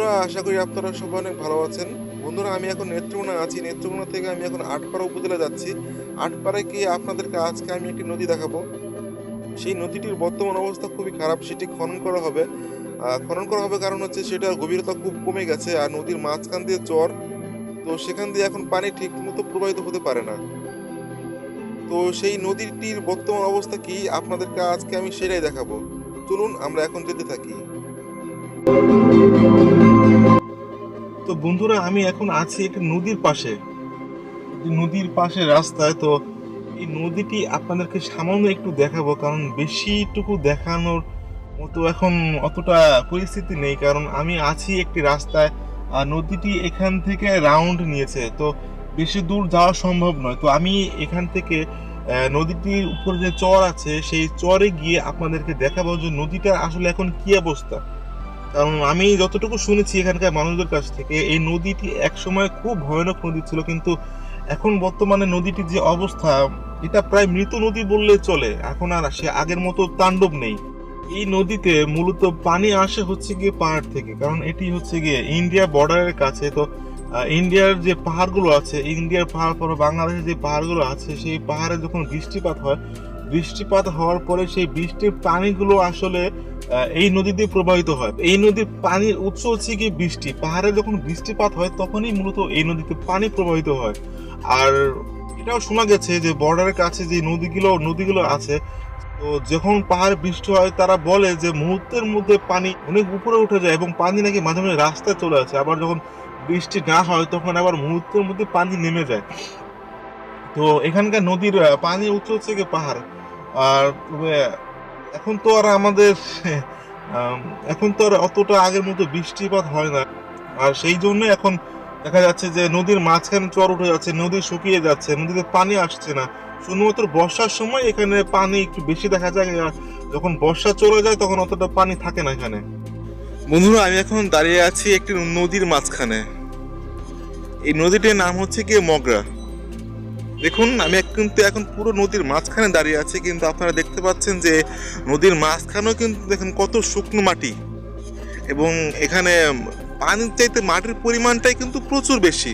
বন্ধুরা, আশা করি আপনারা সবাই অনেক ভালো আছেন। বন্ধুরা, আমি এখন নেত্রকোনা আছি। নেত্রকোনা থেকে আমি এখন আটপাড়া উপজেলা যাচ্ছি। আটপাড়ায় গিয়ে আপনাদেরকে আজকে আমি একটি নদী দেখাবো। সেই নদীটির বর্তমান অবস্থা খুবই খারাপ, সেটি খনন করা হবে। খনন করা হবে কারণ হচ্ছে সেটার গভীরতা খুব কমে গেছে আর নদীর মাঝখান দিয়ে চর, তো সেখান দিয়ে এখন পানি ঠিক মতো প্রবাহিত হতে পারে না। তো সেই নদীটির বর্তমান অবস্থা কি, আপনাদেরকে আজকে আমি সেটাই দেখাবো। চলুন, আমরা এখন যেতে থাকি। তো বন্ধুরা, আমি এখন আছি একটি নদীর পাশে। নদীর পাশে রাস্তায়, তো এই নদীটি আপনাদেরকে সামান্য একটু দেখাবো, কারণ বেশিটুকু দেখানোর মতো এখন অতটা পরিস্থিতি নেই, কারণ আমি আছি একটি রাস্তায়, আর নদীটি এখান থেকে রাউন্ড নিয়েছে, তো বেশি দূর যাওয়া সম্ভব নয়। তো আমি এখান থেকে নদীটির উপর যে চর আছে, সেই চরে গিয়ে আপনাদেরকে দেখাবো যে নদীটার আসলে এখন কি অবস্থা। কারণ আমি যতটুকু শুনেছি এখানকার মানুষদের কাছ থেকে, এই নদীটি একসময় খুব ভয়ানক নদী ছিল, কিন্তু এখন বর্তমানে নদীটির যে অবস্থা, এটা প্রায় মৃত নদী বললে চলে। এখন আর সে আগের মতো তাণ্ডব নেই। এই নদীতে মূলত পানি আসে হচ্ছে গিয়ে পাহাড় থেকে, কারণ এটি হচ্ছে গিয়ে ইন্ডিয়া বর্ডারের কাছে। তো ইন্ডিয়ার যে পাহাড়গুলো আছে, ইন্ডিয়ার পাহাড় পর বাংলাদেশের যে পাহাড়গুলো আছে, সেই পাহাড়ে যখন বৃষ্টিপাত হয়, বৃষ্টিপাত হওয়ার পরে সেই বৃষ্টির পানিগুলো আসলে এই নদী দিয়ে প্রবাহিত হয়। এই নদীর পানির উৎস হচ্ছে কি বৃষ্টি। পাহাড়ে যখন বৃষ্টিপাত হয়, তখনই মূলত এই নদীতে পানি প্রবাহিত হয়। আর এটাও শোনা গেছে যে বর্ডারের কাছে যে নদীগুলো নদীগুলো আছে, তো যখন পাহাড়ে বৃষ্টি হয়, তারা বলে যে মুহূর্তের মধ্যে পানি অনেক উপরে উঠে যায় এবং পানি নাকি মাঝে মাঝে রাস্তায় চলে আসে। আবার যখন বৃষ্টি না হয়, তখন আবার মুহূর্তের মধ্যে পানি নেমে যায়। তো এখানকার নদীর পানির উৎস হচ্ছে কি পাহাড়। আর এখন তো আর আমাদের এখন তো আর অতটা আগের মতো বৃষ্টিপাত হয় না। আর সেই জন্য এখন দেখা যাচ্ছে যে নদীর মাঝখানে চর উঠে যাচ্ছে, নদী শুকিয়ে যাচ্ছে, নদীতে পানি আসছে না। শুধুমাত্র বর্ষার সময় এখানে পানি একটু বেশি দেখা যায় যখন বর্ষা চলে যায় তখন অতটা পানি থাকে না এখানে। বন্ধুরা, আমি এখন দাঁড়িয়ে আছি একটি নদীর মাঝখানে। এই নদীটির নাম হচ্ছে কি, মগরা। দেখুন, আমি কিন্তু এখন পুরো নদীর মাঝখানে দাঁড়িয়ে আছে, কিন্তু আপনারা দেখতে পাচ্ছেন যে নদীর মাঝখানেও কিন্তু দেখেন কত শুকনো মাটি। এবং এখানে পানির চাইতে মাটির পরিমাণটাই কিন্তু প্রচুর বেশি।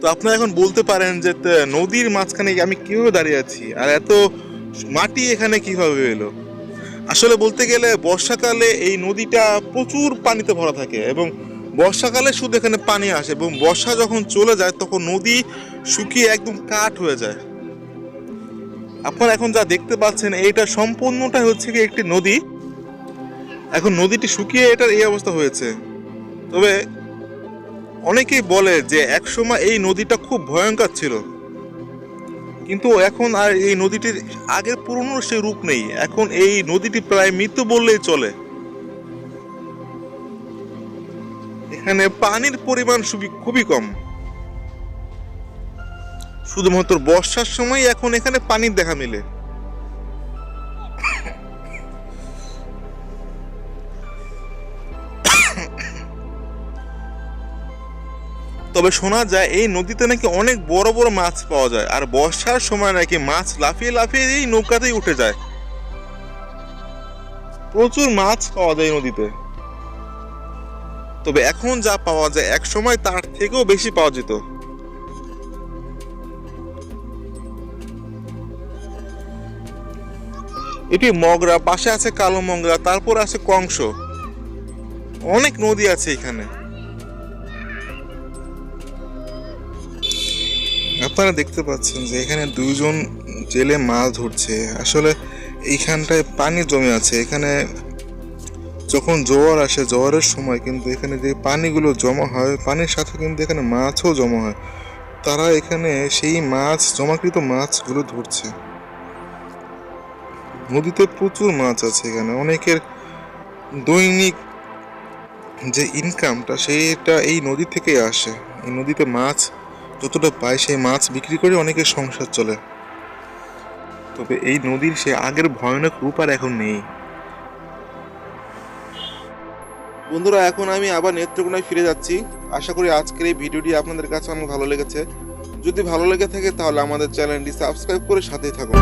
তো আপনারা এখন বলতে পারেন যে নদীর মাঝখানে আমি কীভাবে দাঁড়িয়ে আছি, আর এত মাটি এখানে কীভাবে এলো? আসলে বলতে গেলে বর্ষাকালে এই নদীটা প্রচুর পানিতে ভরা থাকে এবং বর্ষাকালে শুধু এখানে পানি আসে এবং বর্ষা যখন চলে যায়, তখন নদী শুকিয়ে একদম কাঠ হয়ে যায়। আপনারা এখন যা দেখতে পাচ্ছেন, এইটা সম্পূর্ণটা হচ্ছে কি একটি নদী। এখন নদীটি শুকিয়ে এটার এই অবস্থা হয়েছে। তবে অনেকেই বলে যে একসময় এই নদীটা খুব ভয়ঙ্কর ছিল। কিন্তু এখন আর এই নদীটির আগের পুরনো সেই রূপ নেই। এখন এই নদীটি প্রায় মৃত্যু বললেই চলে। এখানে পানির পরিমাণ খুবই- কম। শুধুমাত্র বর্ষার সময় এখন এখানে পানির দেখা মিলে। তবে শোনা যায়, এই নদীতে নাকি অনেক বড় বড় মাছ পাওয়া যায়, আর বর্ষার সময় নাকি মাছ লাফিয়ে লাফিয়ে এই নৌকাতেই উঠে যায়। প্রচুর মাছ পাওয়া যায় নদীতে। তবে এখন যা পাওয়া যায় এক সময় তার থেকেও বেশি পাওয়া যেত। এটি মগরা, পাশে আছে কালো মগরা, তারপর আছে কংস। অনেক নদী আছে এখানে। আপনারা দেখতে পাচ্ছেন যে এখানে দুইজন জেলে মাছ ধরছে। আসলে এইখানটায় পানি জমে আছে। এখানে যখন জোয়ার আসে, জোয়ারের সময় কিন্তু এখানে যে পানিগুলো জমা হয়, পানির সাথে কিন্তু এখানে মাছও জমা হয়। তারা এখানে সেই মাছ, জমাকৃত মাছগুলো ধরছে। নদীতে প্রচুর মাছ আছে এখানে। অনেকের দৈনিক যে ইনকামটা সেইটা এই নদী থেকেই আসে। এই নদীতে মাছ যতটা পায়, সেই মাছ বিক্রি করে অনেকের সংসার চলে। তবে এই নদীর সে আগের ভয়ানক রূপ আর এখন নেই। বন্ধুরা, এখন আমি আবার নেত্রকোনায় ফিরে যাচ্ছি। আশা করি আজকের এই ভিডিওটি আপনাদের কাছে অনেক ভালো লেগেছে। যদি ভালো লেগে থাকে তাহলে আমাদের চ্যানেলটি সাবস্ক্রাইব করে সাথেই থাকুন।